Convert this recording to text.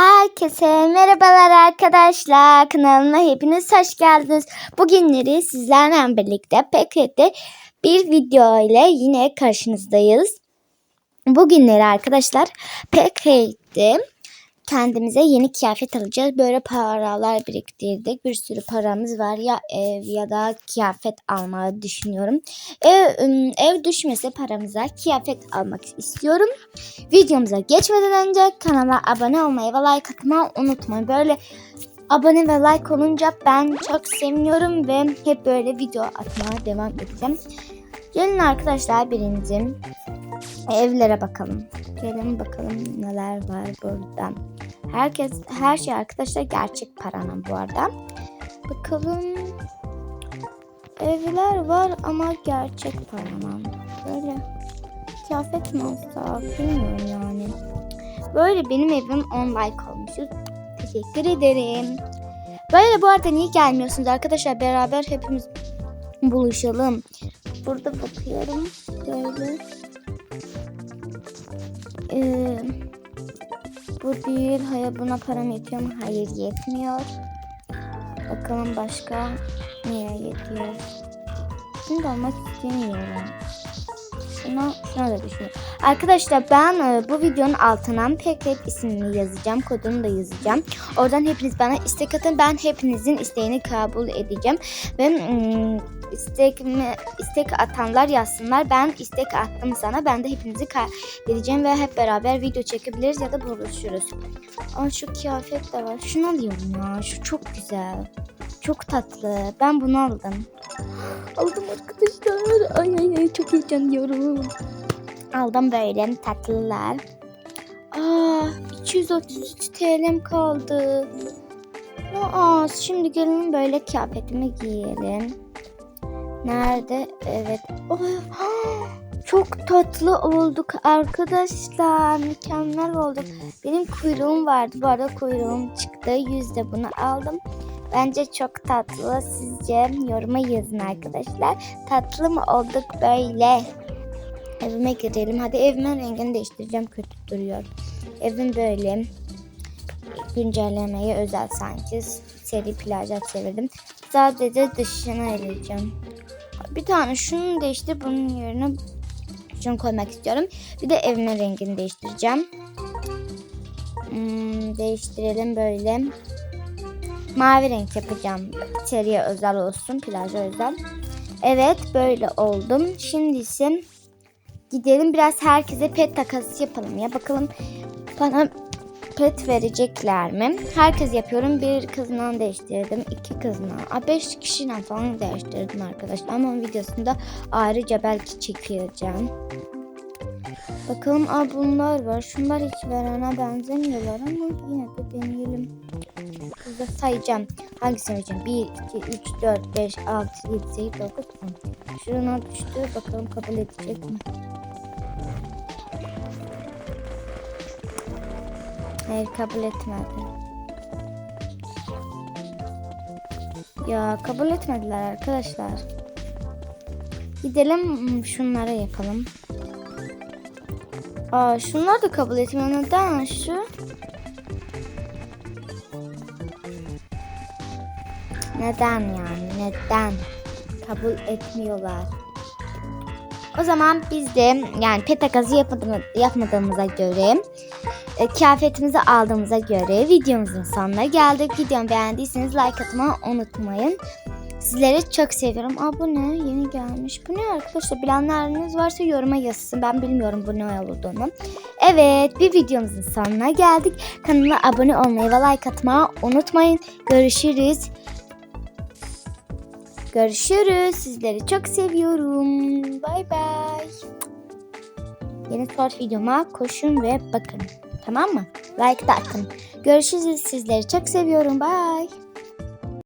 Herkese merhabalar arkadaşlar. Kanalıma hepiniz hoş geldiniz. Bugünleri sizlerle birlikte PKT bir video ile yine karşınızdayız. Bugünleri arkadaşlar PKT'de kendimize yeni kıyafet alacağız. Böyle paralar biriktirdik. Bir sürü paramız var. Ya ev ya da kıyafet almayı düşünüyorum. Ev, ev düşmese paramıza kıyafet almak istiyorum. Videomuza geçmeden önce kanala abone olmayı ve like atmayı unutmayın. Böyle abone ve like olunca ben çok seviniyorum ve hep böyle video atmaya devam edeceğim. Gelin arkadaşlar birinci evlere bakalım. Gelin bakalım neler var burada. Herkes her şey arkadaşlar gerçek paranın bu arada. Bakalım evler var ama gerçek paranın. Böyle kıyafet mi alsak bilmiyorum yani. Böyle benim evim 10 like olmuş. Teşekkür ederim. Böyle bu arada niye gelmiyorsunuz arkadaşlar? Beraber hepimiz buluşalım. Burada bakıyorum. Böyle. Ee, bu değil. Hayır buna param yetiyor mu? Hayır yetmiyor. Bakalım başka neye yetiyor. Şimdi almak istemiyorum. Şuna, şuna da düşünüyorum. Arkadaşlar ben e, bu videonun altına Pekret ismini yazacağım. Kodunu da yazacağım. Oradan hepiniz bana istek atın. Ben hepinizin isteğini kabul edeceğim. Ve istek, istek atanlar yazsınlar. Ben istek attım sana. Ben de hepinizi kaydedeceğim ve hep beraber video çekebiliriz ya da buluşuruz. Ama şu kıyafet de var. Şunu alıyorum ya. Şu çok güzel. Çok tatlı. Ben bunu aldım. Aldım arkadaşlar. Ay ay ay çok heyecanlıyorum. Aldım böyle tatlılar. Aa 233 TL'm kaldı. Aa şimdi gelin böyle kıyafetimi giyelim. Nerede? Evet. Oy, çok tatlı olduk arkadaşlar. Mükemmel olduk. Benim kuyruğum vardı. Bu arada kuyruğum çıktı. Yüzde bunu aldım. Bence çok tatlı. Sizce yoruma yazın arkadaşlar. Tatlı mı olduk böyle? Evime girelim. Hadi evimin rengini değiştireceğim. Kötü duruyor. Evim böyle. Güncellemeye özel sanki. Seri plaja çevirdim. Sadece dışına eleyeceğim. Bir tane şunu değiştir. Bunun yerine şunu koymak istiyorum. Bir de evimin rengini değiştireceğim. Hmm, değiştirelim böyle. Mavi renk yapacağım. Seriye özel olsun. Plaja özel. Evet böyle oldum. Şimdi ise gidelim biraz herkese pet takası yapalım ya. Bakalım bana pet verecekler mi? Herkes yapıyorum. Bir kızla değiştirdim. iki kızla. A, beş kişiyle falan değiştirdim arkadaşlar. Ama videosunda ayrıca belki çekeceğim. Bakalım a bunlar var. Şunlar hiç verene benzemiyorlar ama yine de deneyelim. Burada sayacağım. Hangisini vereceğim? 1, 2, 3, 4, 5, 6, 7, 8, 9, 10. Şuna düştü. Bakalım kabul edecek mi? Hayır kabul etmedi. Ya kabul etmediler arkadaşlar. Gidelim şunlara yapalım. Aa şunlar da kabul etmiyor. Neden şu? Neden yani? Neden? Kabul etmiyorlar. O zaman biz de yani pet yapmadığımıza göre e, kıyafetimizi aldığımıza göre videomuzun sonuna geldik. Videomu beğendiyseniz like atmayı unutmayın. Sizleri çok seviyorum. Aa bu ne? Yeni gelmiş. Bu ne arkadaşlar? Bilenleriniz varsa yoruma yazsın. Ben bilmiyorum bu ne olduğunu. Evet bir videomuzun sonuna geldik. Kanala abone olmayı ve like atmayı unutmayın. Görüşürüz. Görüşürüz. Sizleri çok seviyorum. Bay bay. Yeni short videoma koşun ve bakın. Tamam mı? Like da atın. Görüşürüz. Sizleri çok seviyorum. Bye.